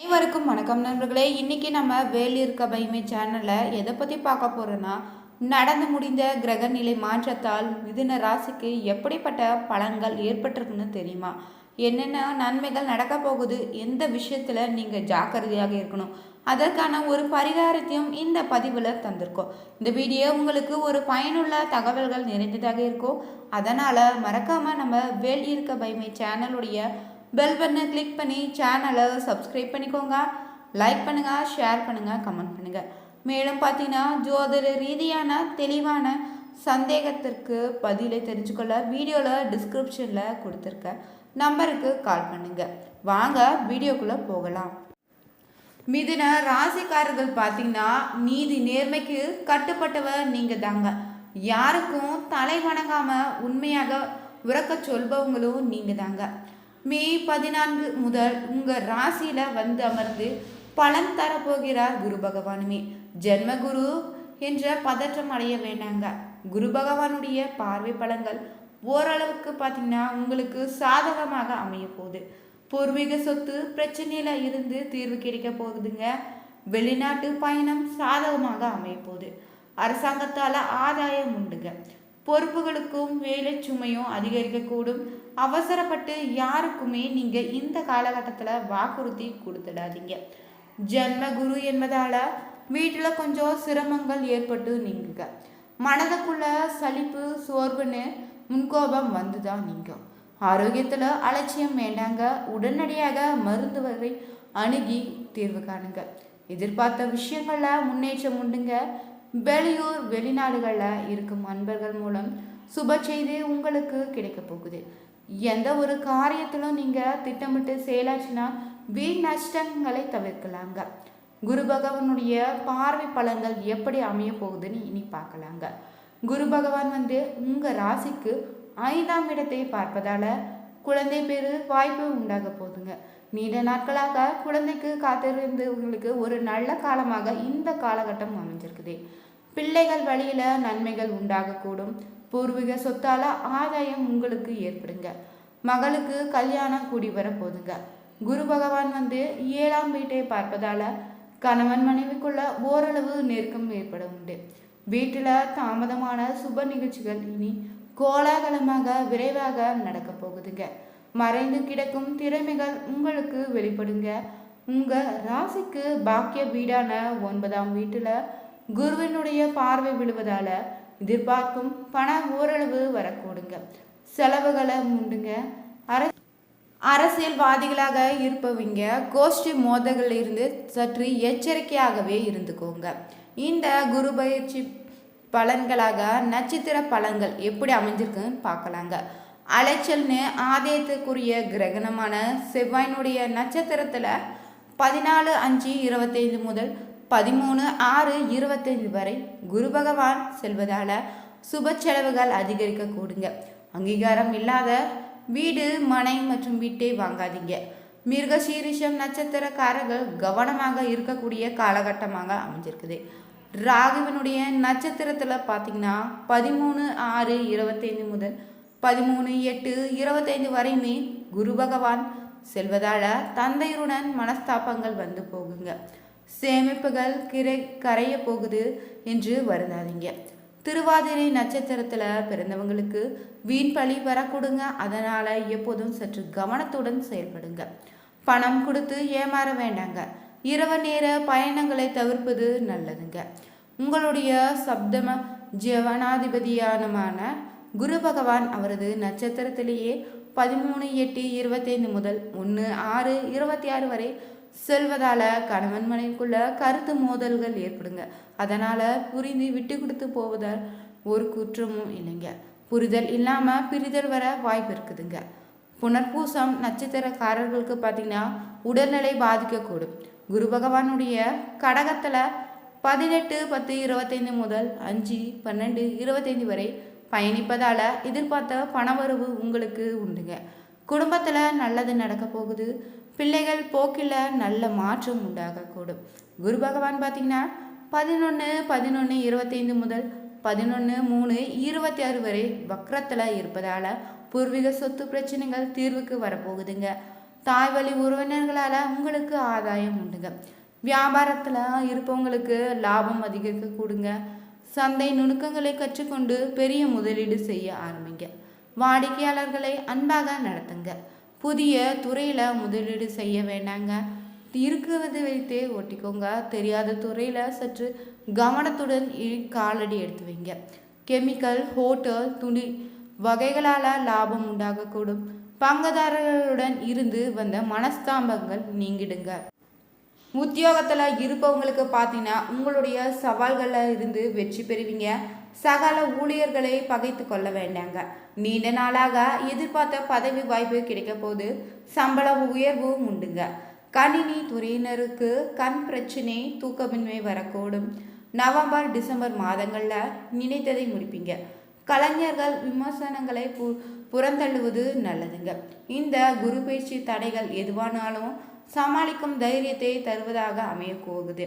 அனைவருக்கும் வணக்கம் நண்பர்களே. இன்னைக்கு நம்ம வேலியிருக்க பயமை சேனலில் எதை பற்றி பார்க்க போகிறோன்னா நடந்து முடிந்த கிரகநிலை மாற்றத்தால் மிதுன ராசிக்கு எப்படிப்பட்ட பலன்கள் ஏற்பட்டிருக்குன்னு தெரியுமா? என்னென்ன நன்மைகள் நடக்க போகுது? எந்த விஷயத்தில் நீங்கள் ஜாக்கிரதையாக இருக்கணும்? அதற்கான ஒரு பரிகாரத்தையும் இந்த பதிவில் தந்திருக்கோம். இந்த வீடியோ உங்களுக்கு ஒரு பயனுள்ள தகவல்கள் நிறைந்ததாக இருக்கும். அதனால் மறக்காமல் நம்ம வேல் இருக்க பயமை சேனலுடைய பெல் பட்டனை கிளிக் பண்ணி சேனலை சப்ஸ்கிரைப் பண்ணிக்கோங்க. லைக் பண்ணுங்கள் ஷேர் பண்ணுங்கள் கமெண்ட் பண்ணுங்கள் மேலும் பார்த்தீங்கன்னா ஜோதிட ரீதியான தெளிவான சந்தேகத்திற்கு பதிலை தெரிஞ்சுக்கொள்ள வீடியோவில் டிஸ்கிரிப்ஷனில் கொடுத்துருக்க நம்பருக்கு கால் பண்ணுங்கள் வாங்க வீடியோக்குள்ளே போகலாம். மிதுன ராசிக்காரர்கள் பார்த்தீங்கன்னா நீதி நேர்மைக்கு கட்டுப்பட்டவர் நீங்கள் தாங்க. யாருக்கும் தலை வணங்காமல் உண்மையாக உறக்க சொல்பவங்களும் நீங்கள் தாங்க. மே பதினான்கு முதல் உங்கள் ராசியில் வந்து அமர்ந்து பலன் தரப்போகிறார் குரு பகவானுமே. ஜென்மகுரு என்ற பதற்றம் அடைய வேண்டாங்க. குரு பகவானுடைய பார்வை பலங்கள் ஓரளவுக்கு பார்த்தீங்கன்னா உங்களுக்கு சாதகமாக அமைய போகுது. பூர்வீக சொத்து பிரச்சனையில் இருந்து தீர்வு கிடைக்க போகுதுங்க. வெளிநாட்டு பயணம் சாதகமாக அமைய போகுது. அரசாங்கத்தால் ஆதாயம் உண்டுங்க. பொறுப்புகளுக்கும் வேலை சுமையும் அதிகரிக்கக்கூடும். அவசரப்பட்டு யாருக்குமே நீங்கள் இந்த காலகட்டத்தில் வாக்குறுதி கொடுத்துடாதீங்க. ஜன்ம குரு என்பதால் வீட்டில் கொஞ்சம் சிரமங்கள் ஏற்பட்டு நீங்குங்க. மனதுக்குள்ள சலிப்பு சோர்வுன்னு முன்கோபம் வந்து தான் நீங்கும். ஆரோக்கியத்தில் அலட்சியம் வேண்டாங்க. உடனடியாக மருத்துவரை அணுகி தீர்வு காணுங்க. எதிர்பார்த்த விஷயங்களில் முன்னேற்றம் உண்டுங்க. வெளியூர் வெளிநாடுகளில் இருக்கும் அன்பர்கள் மூலம் சுப செய்தி உங்களுக்கு கிடைக்க போகுது. எந்த ஒரு காரியத்திலும் நீங்கள் திட்டமிட்டு செயலாச்சுன்னா வீண் நஷ்டங்களை தவிர்க்கலாங்க. குரு பகவானுடைய பார்வை பலன்கள் எப்படி அமைய போகுதுன்னு இனி பார்க்கலாங்க. குரு பகவான் வந்து உங்கள் ராசிக்கு ஐந்தாம் இடத்தை பார்ப்பதால குழந்தை பேரு வாய்ப்பு உண்டாக போகுதுங்க. நீண்ட நாட்களாக குழந்தைக்கு காத்திருந்து உங்களுக்கு ஒரு நல்ல காலமாக இந்த காலகட்டம் இருக்குது பிள்ளைகள் வழியில நன்மைகள் உண்டாகக்கூடும். பூர்வீக சொத்தால ஆதாயம் உங்களுக்கு ஏற்படுங்க. மகளுக்கு கல்யாணம் கூடி வர போதுங்க குரு பகவான் வந்து ஏழாம் வீட்டை பார்ப்பதால கணவன் மனைவிக்குள்ள ஓரளவு நெருக்கம் ஏற்பட உண்டு. வீட்டில் தாமதமான சுப நிகழ்ச்சிகள் இனி கோலாகலமாக விரைவாக நடக்க போகுதுங்க. மறைந்து கிடக்கும் திறமைகள் உங்களுக்கு வெளிப்படுங்க. உங்க ராசிக்கு பாக்கிய வீடான ஒன்பதாம் வீட்டுல குருவினுடைய பார்வை விழுவதால எதிர்பார்க்கும் பணம் ஓரளவு வரக்கூடுங்க. செலவுகளை உண்டுங்க. அர அரசியல்வாதிகளாக இருப்பவங்க கோஷ்டி மோதல்கள் இருந்து சற்று எச்சரிக்கையாகவே இருந்துக்கோங்க. இந்த குரு பயிற்சி பலன்களாக நட்சத்திர பலன்கள் எப்படி அமைஞ்சிருக்குன்னு பார்க்கலாங்க. அலைச்சல்னு ஆதாயத்துக்குரிய கிரகணமான செவ்வாயினுடைய நட்சத்திரத்தில் பதினாலு அஞ்சு இருபத்தைந்து முதல் பதிமூணு ஆறு இருபத்தைந்து வரை குரு பகவான் செல்வதால் சுப செலவுகள் அதிகரிக்க கூடுங்க. அங்கீகாரம் இல்லாத வீடு மனை மற்றும் வீட்டை வாங்காதீங்க. மிருகசீரிஷம் நட்சத்திரக்காரர்கள் கவனமாக இருக்கக்கூடிய காலகட்டமாக அமைஞ்சிருக்குது. ராகுவினுடைய நட்சத்திரத்தில் பார்த்தீங்கன்னா பதிமூணு ஆறு இருபத்தைந்து முதல் பதிமூணு எட்டு இருபத்தைந்து வரையுமே குரு பகவான் செல்வதால தந்தையருடன் மனஸ்தாபங்கள் வந்து போகுங்க. சேமிப்புகள் கிரை கரைய போகுது என்று வருந்தாதீங்க. திருவாதிரை நட்சத்திரத்தில் பிறந்தவங்களுக்கு வீண் பழி வரக்கூடுங்க. அதனால் எப்போதும் சற்று கவனத்துடன் செயல்படுங்க. பணம் கொடுத்து ஏமாற வேண்டாங்க. இரவு நேர பயணங்களை தவிர்ப்பது நல்லதுங்க. உங்களுடைய சப்தம ஜவனாதிபதியானமான குரு பகவான் அவரது நட்சத்திரத்திலேயே பதிமூணு எட்டு இருபத்தைந்து முதல் ஒன்று ஆறு இருபத்தி ஆறு வரை செல்வதால கணவன் மனைவிக்குள்ள கருத்து மோதல்கள் ஏற்படுங்க. அதனால புரிந்து விட்டு கொடுத்து போவதால் ஒரு குற்றமும் இல்லைங்க. புரிதல் இல்லாம பிரிதல் வர வாய்ப்பு இருக்குதுங்க. புனர்பூசம் நட்சத்திரக்காரர்களுக்கு பார்த்தீங்கன்னா உடல்நிலை பாதிக்கக்கூடும். குரு பகவானுடைய கடகத்தில் பதினெட்டு பத்து இருபத்தைந்து முதல் அஞ்சு பன்னெண்டு இருபத்தைந்து வரை பயணிப்பதால் எதிர்பார்த்த பணவரவு உங்களுக்கு உண்டுங்க. குடும்பத்தில் நல்லது நடக்க போகுது. பிள்ளைகள் போக்கில் நல்ல மாற்றம் உண்டாகக்கூடும். குரு பகவான் பார்த்தீங்கன்னா பதினொன்று பதினொன்று இருபத்தைந்து முதல் பதினொன்று மூணு இருபத்தி ஆறு வரை வக்கரத்தில் இருப்பதால் பூர்வீக சொத்து பிரச்சனைகள் தீர்வுக்கு வரப்போகுதுங்க. தாய் வழி உறவினர்களால் உங்களுக்கு ஆதாயம் உண்டுங்க. வியாபாரத்தில் இருப்பவங்களுக்கு லாபம் அதிகரிக்க கூடுங்க சந்தை நுணுக்கங்களை கற்றுக்கொண்டு பெரிய முதலீடு செய்ய ஆரம்பிங்க. வாடிக்கையாளர்களை அன்பாக நடத்துங்க. புதிய துறையில் முதலீடு செய்ய வேண்டாங்க. இருக்கிறது வைத்தே ஒட்டிக்கோங்க. தெரியாத துறையில் சற்று கவனத்துடன் இ- காலடி எடுத்து வைங்க. கெமிக்கல் ஹோட்டல் துணி வகைகளால் லாபம் உண்டாகக்கூடும். பங்குதாரர்களுடன் இருந்து வந்த மனஸ்தாபங்கள் நீங்கிடுங்க. உத்தியோகத்தில் இருப்பவங்களுக்கு பார்த்தீங்கன்னா உங்களுடைய சவால்களில் இருந்து வெற்றி பெறுவீங்க. சகல ஊழியர்களை பகைத்து கொள்ள வேண்டாங்க. நீண்ட நாளாக எதிர்பார்த்த பதவி வாய்ப்பு கிடைக்க போது சம்பள உயர்வும் உண்டுங்க. கணினி துறையினருக்கு கண் பிரச்சனை தூக்கமின்மை வரக்கூடும். நவம்பர் டிசம்பர் மாதங்களில் நினைத்ததை முடிப்பீங்க. கலைஞர்கள் விமர்சனங்களை பு புறந்தள்ளுவது நல்லதுங்க. இந்த குரு பயிற்சி தடைகள் எதுவானாலும் சமாளிக்கும் தைரியத்தை தருவதாக அமையப்போகுது.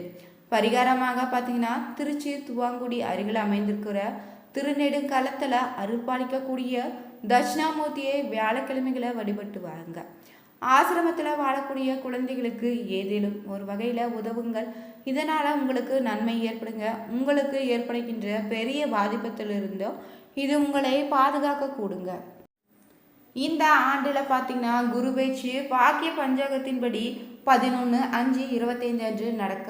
பரிகாரமாக பார்த்தீங்கன்னா திருச்சி துவாங்குடி அருகில் அமைந்திருக்கிற திருநெடுங்காலத்தில் அருள்பாலிக்கக்கூடிய தட்சிணாமூர்த்தியை வியாழக்கிழமைகளை வழிபட்டு வாங்க ஆசிரமத்தில் வாழக்கூடிய குழந்தைகளுக்கு ஏதேனும் ஒரு வகையில் உதவுங்கள். இதனால் உங்களுக்கு நன்மை ஏற்படுங்க. உங்களுக்கு ஏற்படுகின்ற பெரிய பாதிப்பத்திலிருந்தோ இது உங்களை பாதுகாக்க கூடுங்க. இந்த ஆண்டில் பார்த்தீங்கன்னா குரு பயிற்சி பாக்கிய பஞ்சாங்கத்தின்படி பதினொன்று அஞ்சு இருபத்தைந்து அன்று நடக்க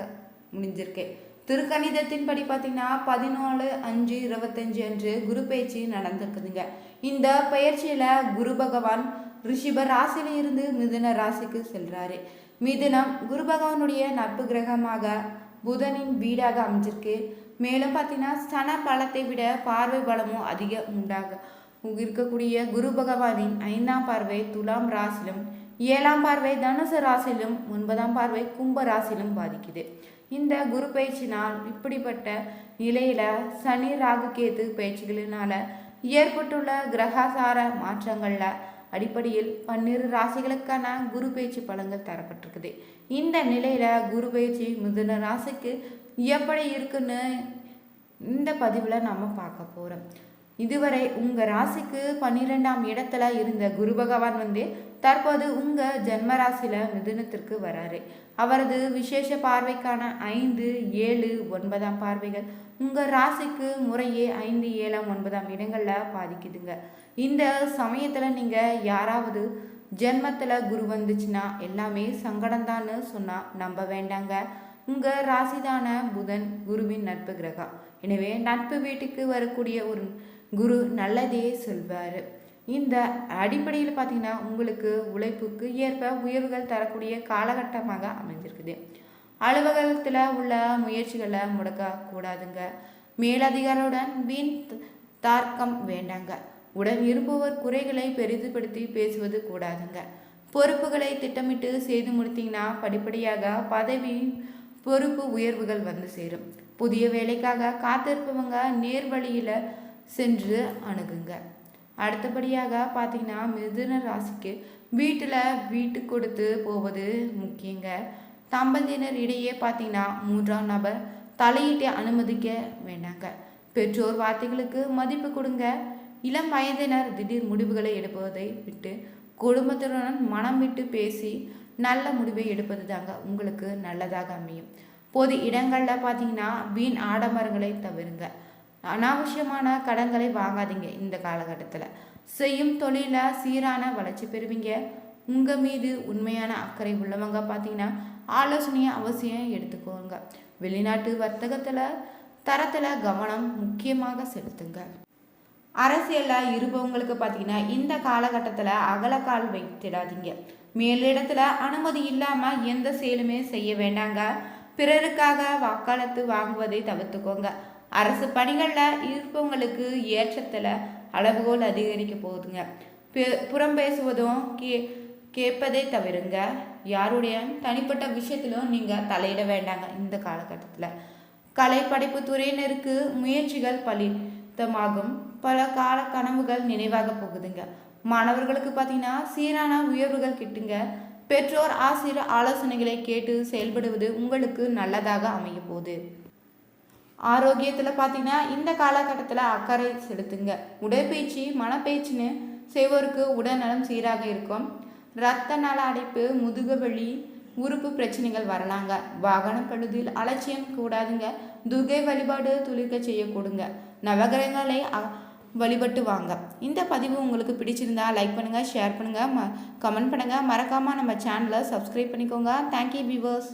முடிஞ்சிருக்கு. திருக்கணிதத்தின்படி பார்த்தீங்கன்னா பதினாலு அஞ்சு இருபத்தஞ்சு அன்று குரு பயிற்சி நடந்திருக்குதுங்க. இந்த பயிற்சியில் குரு பகவான் ரிஷிப ராசியிலிருந்து மிதுன ராசிக்கு செல்கிறாரு மிதுனம் குரு பகவானுடைய நட்பு கிரகமாக புதனின் வீடாக அமைஞ்சிருக்கு. மேலும் பார்த்தீங்கன்னா சன பலத்தை விட பார்வை பலமும் அதிக உண்டாகும். இருக்கக்கூடிய குரு பகவானின் ஐந்தாம் பார்வை துலாம் ராசிலும் ஏழாம் பார்வை தனுசு ராசிலும் ஒன்பதாம் பார்வை கும்ப ராசிலும் பாதிக்குது. இந்த குரு பயிற்சினால் இப்படிப்பட்ட நிலையில சனி ராகு கேத்து பயிற்சிகளினால ஏற்பட்டுள்ள கிரகசார மாற்றங்கள்ல அடிப்படையில் பன்னிரு ராசிகளுக்கான குரு பயிற்சி பலன்கள் தரப்பட்டிருக்குது. இந்த நிலையில குரு பயிற்சி மிதுன ராசிக்கு எப்படி இருக்குன்னு இந்த பதிவில் நம்ம பார்க்க போகிறோம் இதுவரை உங்கள் ராசிக்கு பன்னிரெண்டாம் இடத்துல இருந்த குரு பகவான் வந்து தற்போது உங்கள் ஜென்ம ராசியில் மிதுனத்திற்கு வராரு. அவரது விசேஷ பார்வைக்கான ஐந்து ஏழு ஒன்பதாம் பார்வைகள் உங்கள் ராசிக்கு முறையே ஐந்து ஏழாம் ஒன்பதாம் இடங்களில் பாதிக்குதுங்க. இந்த சமயத்தில் நீங்கள் யாராவது ஜென்மத்தில் குரு வந்துச்சுன்னா எல்லாமே சங்கடம்தான்னு சொன்னால் நம்ப வேண்டாங்க. உங்கள் ராசிதான புதன் குருவின் நட்பு கிரகம். எனவே நட்பு வீட்டுக்கு வரக்கூடிய ஒரு குரு நல்லதே சொல்வார். இந்த அடிப்படையில் பார்த்தீங்கன்னா உங்களுக்கு உழைப்புக்கு ஏற்ப உயர்வுகள் தரக்கூடிய காலகட்டமாக அமைஞ்சிருக்குது. அலுவலகத்தில் உள்ள முயற்சிகளை முடக்கக்கூடாதுங்க. மேலதிகாரியுடன் வீண் தார்க்கம் வேண்டாங்க. உடன் இருப்பவர் குறைகளை பெரிதுபடுத்தி பேசுவது கூடாதுங்க. பொறுப்புகளை திட்டமிட்டு செய்து முடித்தீங்கன்னா படிப்படியாக பதவி பொறுப்பு உயர்வுகள் வந்து சேரும். புதிய வேலைக்காக காத்திருப்பவங்க நேர்வழியில் சென்று அணுகுங்க. அடுத்தபடியாக பார்த்தீங்கன்னா மிதுன ராசிக்கு வீட்டில் வீட்டு கொடுத்து போவது முக்கியங்க. தம்பதியினர் இடையே பார்த்தீங்கன்னா மூன்றாம் நபர் தலையிட்டு அனுமதிக்க வேண்டாங்க. பெற்றோர் வார்த்தைகளுக்கு மதிப்பு கொடுங்க. இளம் வயதினர் திடீர் முடிவுகளை எடுப்பதை விட்டு குடும்பத்துடன் மனம் விட்டு பேசி நல்ல முடிவை எடுப்பது தாங்க உங்களுக்கு நல்லதாக அமையும். பொது இடங்களில் பார்த்தீங்கன்னா வீண் ஆடம்பரங்களை தவிருங்க. அனாவசியமான கடன்களை வாங்காதீங்க இந்த காலகட்டத்தில். செய்யும் தொழிலில் சீரான வளர்ச்சி பெறுவீங்க. உங்கள் மீது உண்மையான அக்கறை உள்ளவங்க பார்த்தீங்கன்னா ஆலோசனையை அவசியம் எடுத்துக்கோங்க. வெளிநாட்டு வர்த்தகத்தில் தரத்தில் கவனம் முக்கியமாக செலுத்துங்க. அரசியலில் இருப்பவங்களுக்கு பார்த்தீங்கன்னா இந்த காலகட்டத்தில் அகலக்கால் வைத்திடாதீங்க. மேலிடத்துல அனுமதி இல்லாமல் எந்த செயலுமே செய்ய வேண்டாங்க. பிறருக்காக வாக்காளத்து வாங்குவதை தவிர்த்துக்கோங்க. அரசு பணிகளில் இருப்பவங்களுக்கு ஏற்றத்தில் அளவுகோல் அதிகரிக்க போகுதுங்க. புறம் பேசுவதும் கே கேட்பதை தவிருங்க. யாருடைய தனிப்பட்ட விஷயத்திலும் நீங்கள் தலையிட வேண்டாங்க இந்த காலகட்டத்தில். கலை படைப்பு துறையினருக்கு முயற்சிகள் பலித்தமாகும். பல கால கனவுகள் நினைவாக போகுதுங்க. மாணவர்களுக்கு பார்த்தீங்கன்னா சீரான உயர்வுகள் கிட்டுங்க. பெற்றோர் ஆசிரியர் ஆலோசனைகளை கேட்டு செயல்படுவது உங்களுக்கு நல்லதாக அமைய போகுது. ஆரோக்கியத்தில் பார்த்தீங்கன்னா இந்த காலகட்டத்தில் அக்கறை செலுத்துங்க. உடற்பயிற்சி மனப்பயிற்சின்னு செய்வோருக்கு உடல்நலம் சீராக இருக்கும். இரத்த நல அடைப்பு முதுகு வலி உறுப்பு பிரச்சனைகள் வரலாங்க. வாகன பழுதில் அலட்சியம் கூடாதுங்க. துர்கை வழிபாடு துளிர்க்க செய்யக்கூடுங்க நவகிரகங்களை வழிபட்டு வாங்க. இந்த பதிவு உங்களுக்கு பிடிச்சிருந்தா லைக் பண்ணுங்கள் ஷேர் பண்ணுங்கள் ம கமெண்ட் பண்ணுங்கள் மறக்காமல் நம்ம சேனலை சப்ஸ்கிரைப் பண்ணிக்கோங்க. Thank you viewers